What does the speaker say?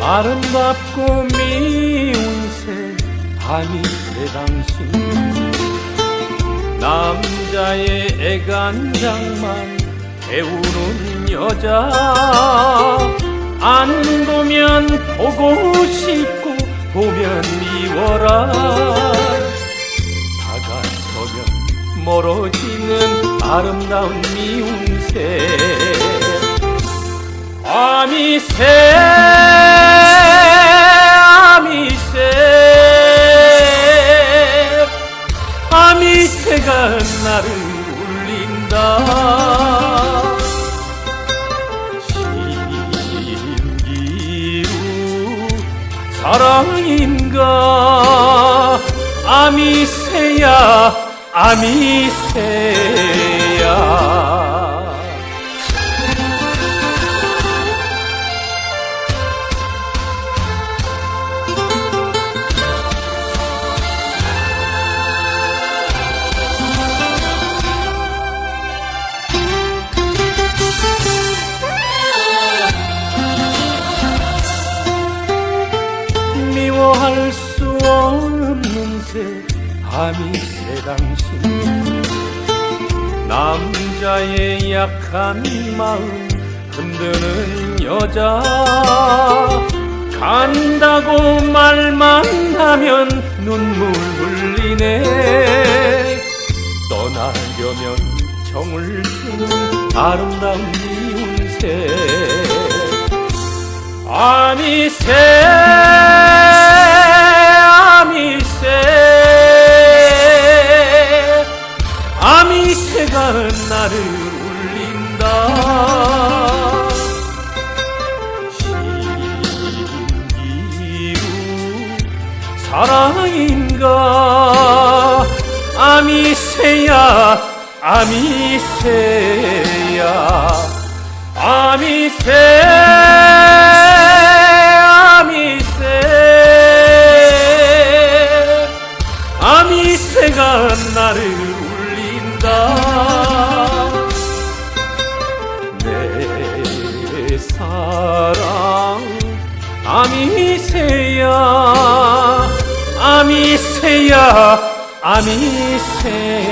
아름답고 미운 새 아미새 당신. 남자의 애간장만 태우는 여자. 안 보면 보고 싶고 보면 미워라. 다가서면 멀어지는 아름다운 미운 새 아미새 아미새 아미새가 나를 울린다. 신기루 사랑인가? 아미새야 아미새 없는 새 아미새 당신 남자의 약한 마음 흔드는 여자 간다고 말만 하면 눈물 흘리네. 떠나려면 정을 주는 아름다운 미운새 아미새 아미새 울린다. 사랑인가? 아미새야 아미새야 아미새 아미새. 아미새가 나를 울린다 아미새야 아미새야 아미새야